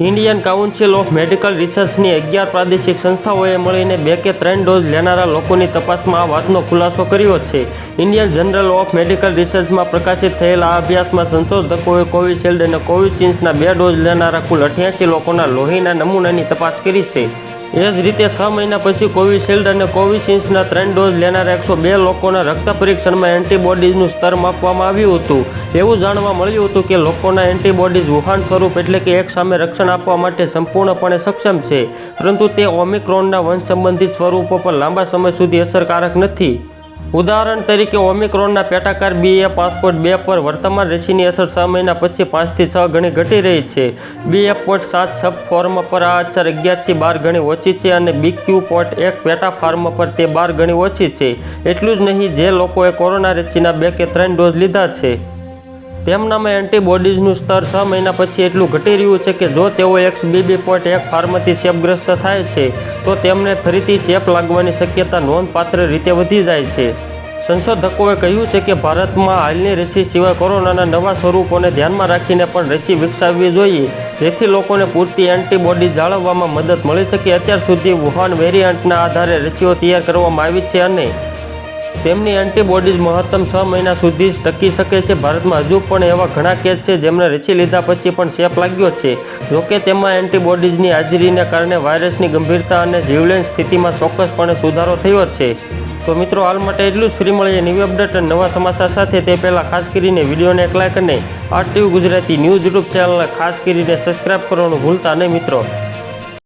Indian council of medical રિસર્ચની અગિયાર પ્રાદેશિક સંસ્થાઓએ મળીને બે કે ત્રણ ડોઝ લેનારા લોકોની તપાસમાં આ વાતનો ખુલાસો કર્યો છે. ઇન્ડિયન જનરલ ઓફ મેડિકલ રિસર્ચમાં પ્રકાશિત થયેલા આ અભ્યાસમાં સંશોધકોએ કોવિશિલ્ડ અને કોવિશિન્સના બે ડોઝ લેનારા કુલ અઠ્યાસી લોકોના લોહીના નમૂનાની તપાસ કરી છે. એ જ રીતે છ મહિના પછી કોવિશિલ્ડ અને કોવિશિલ્ડના ત્રણ ડોઝ લેનારા એકસો બે લોકોના રક્ત પરીક્ષણમાં એન્ટીબોડીઝનું સ્તર માપવામાં આવ્યું હતું. એવું જાણવા મળ્યું હતું કે લોકોના એન્ટીબોડીઝ વુહાન સ્વરૂપ એટલે કે એક સામે રક્ષણ આપવા માટે સંપૂર્ણપણે સક્ષમ છે, પરંતુ તે ઓમિક્રોનના વંશ સંબંધિત સ્વરૂપો પર લાંબા સમય સુધી અસરકારક નથી. ઉદાહરણ તરીકે, ઓમિક્રોનના પેટાકાર બી એ પાંચ બે પર વર્તમાન રસીની અસર છ મહિના પછી પાંચથી છ ગણી ઘટી રહી છે. બી એ પોઈન્ટ સાત છ ફોર્મ પર આ અસર અગિયારથી બાર ગણી ઓછી છે અને બી ક્યુ પોઈન્ટ એક પેટા ફાર્મ પર તે બાર ગણી ઓછી છે. એટલું જ નહીં, જે લોકોએ કોરોના રસીના બે કે ત્રણ ડોઝ લીધા છે. તેમનામાં એન્ટીબોડીઝનું સ્તર છ મહિના પછી એટલું ઘટી રહ્યું છે કે જો તેઓ એક્સ બીબી પોઈન્ટ એક ફાર્મથી ચેપગ્રસ્ત થાય છે. તો તેમને ફરીથી ચેપ લાગવાની શક્યતા નોંધપાત્ર રીતે વધી જાય છે. સંશોધકોએ કહ્યું છે કે ભારતમાં હાલની રસી સિવાય કોરોનાના નવા સ્વરૂપોને ધ્યાનમાં રાખીને પણ રસી વિકસાવવી જોઈએ, જેથી લોકોને પૂરતી એન્ટીબોડી જાળવવામાં મદદ મળી શકે. અત્યાર સુધી વુહાન વેરિયન્ટના આધારે રસીઓ તૈયાર કરવામાં આવી છે અને તેમની એન્ટીબોડીઝ મહત્તમ છ મહિના સુધી જ ટકી શકે છે. ભારતમાં હજુ પણ એવા ઘણા કેસ છે જેમને રસી લીધા પછી પણ ચેપ લાગ્યો છે. જોકે તેમાં એન્ટીબોડીઝની હાજરીને કારણે વાયરસની ગંભીરતા અને જીવલેણ સ્થિતિમાં ચોક્કસપણે સુધારો થયો છે. તો મિત્રો, હાલ માટે એટલું જ. ફ્રી મળીએ નવી અપડેટ અને નવા સમાચાર સાથે. તે પહેલાં ખાસ કરીને વિડીયોને એક લાઈક અને આ ટીવી ગુજરાતી ન્યૂઝ યુટ્યુબ ચેનલને ખાસ કરીને સબસ્ક્રાઈબ કરવાનું ભૂલતા નહીં મિત્રો.